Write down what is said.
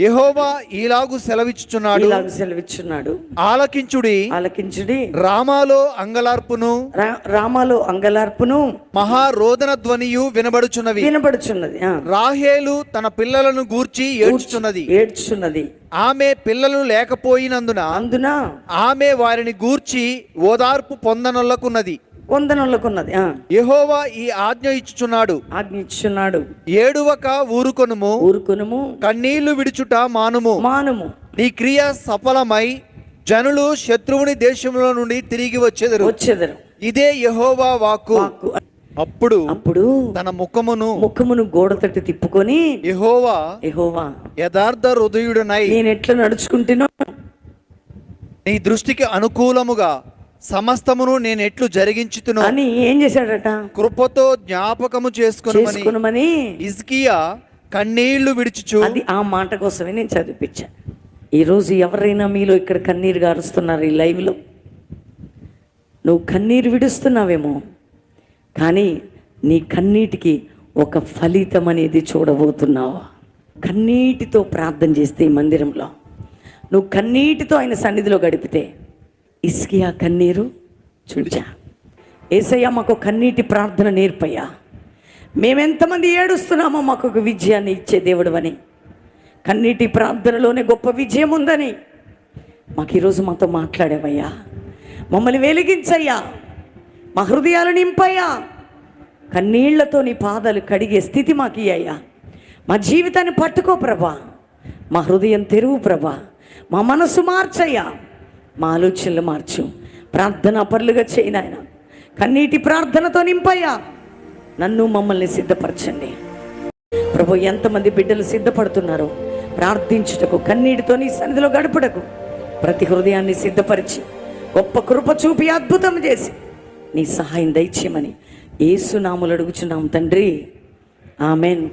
యెహోవా ఈలాగు సెలవిచ్చుచున్నాడు. ఇలాగ సెలవిచ్చున్నాడు. ఆలకించుడి. ఆలకించుడి. రామాలో అంగలార్పును. రామాలో అంగలార్పును. మహారోదన ధ్వనియు వినబడుచున్నవి. వినబడుచున్నది. రాహేలు తన పిల్లలను గూర్చి ఏడ్చుచున్నది. ఏడ్చున్నది. ఆమె పిల్లలు లేకపోయినందున అందున ఆమె వారిని గూర్చి ఓదార్పు పొందనొల్లకున్నది. వందనములకున్నది. యెహోవా ఈ ఆజ్ఞ ఇచ్చుచున్నాడు. ఆజ్ఞ ఇచ్చున్నాడు ఏడువక ఊరుకొనుము. ఊరుకునుము. కన్నీళ్ళు విడుచుట మానుము. మానుము. నీ క్రియ సఫలమై జనులు శత్రువుని దేశంలో నుండి తిరిగి వచ్చేదరు. వచ్చేదరు. ఇదే యెహోవా వాక్కు. అప్పుడు అప్పుడు తన ముఖమును ముఖమును గోడ తట్టు తిప్పుకొని యెహోవా యెహోవా యథార్థ హృదయుడనై నేను ఎట్లా నడుచుకుంటున్నా నీ దృష్టికి అనుకూలముగా సమస్తమును నేను ఎట్లు జరిగించుతును? అని ఏం చేశాడట? కృపతో జ్ఞాపకము చేసుకుని ఇజ్కియా కన్నీళ్ళు విడిచుచు. అది ఆ మాట కోసమే నేను చదివిపించాను ఈరోజు ఎవరైనా మీలో ఇక్కడ కన్నీరు గారుస్తున్నారు ఈ లైవ్లో? నువ్వు కన్నీరు విడుస్తున్నావేమో కానీ నీ కన్నీటికి ఒక ఫలితం అనేది చూడబోతున్నావు. కన్నీటితో ప్రార్థన చేస్తే ఈ మందిరంలో. నువ్వు కన్నీటితో ఆయన సన్నిధిలో గడిపితే ఇస్కియా కన్నీరు చూచా ఏసయ్య మాకు కన్నీటి ప్రార్థన నేర్పయ్యా. మేమెంతమంది ఏడుస్తున్నామో మాకు ఒక విజయాన్ని ఇచ్చే దేవుడు అని కన్నీటి ప్రార్థనలోనే గొప్ప విజయం ఉందని మాకు ఈరోజు మాతో మాట్లాడేవయ్యా. మమ్మల్ని వెలిగించయ్యా. మా హృదయాలు నింపయ్యా. కన్నీళ్ళతో నీ పాదాలు కడిగే స్థితి మాకు ఇయ్యయ్యా. మా జీవితాన్ని పట్టుకో ప్రభా. మా హృదయం తెరువు ప్రభా. మా మనసు మార్చయ్యా. మా ఆలోచనలు మార్చు. ప్రార్థన పరులుగా చేయి నాయన. కన్నీటి ప్రార్థనతో నింపయ్యా. నన్ను మమ్మల్ని సిద్ధపరచండి. ప్రభు ఎంతమంది బిడ్డలు సిద్ధపడుతున్నారో? ప్రార్థించుటకు కన్నీటితో నీ సన్నిధిలో గడపడకు ప్రతి హృదయాన్ని సిద్ధపరిచి గొప్ప కృప చూపి అద్భుతం చేసి నీ సహాయం దయచేయమని ఏసునాములు అడుగుచున్నాం తండ్రి. ఆమెన్.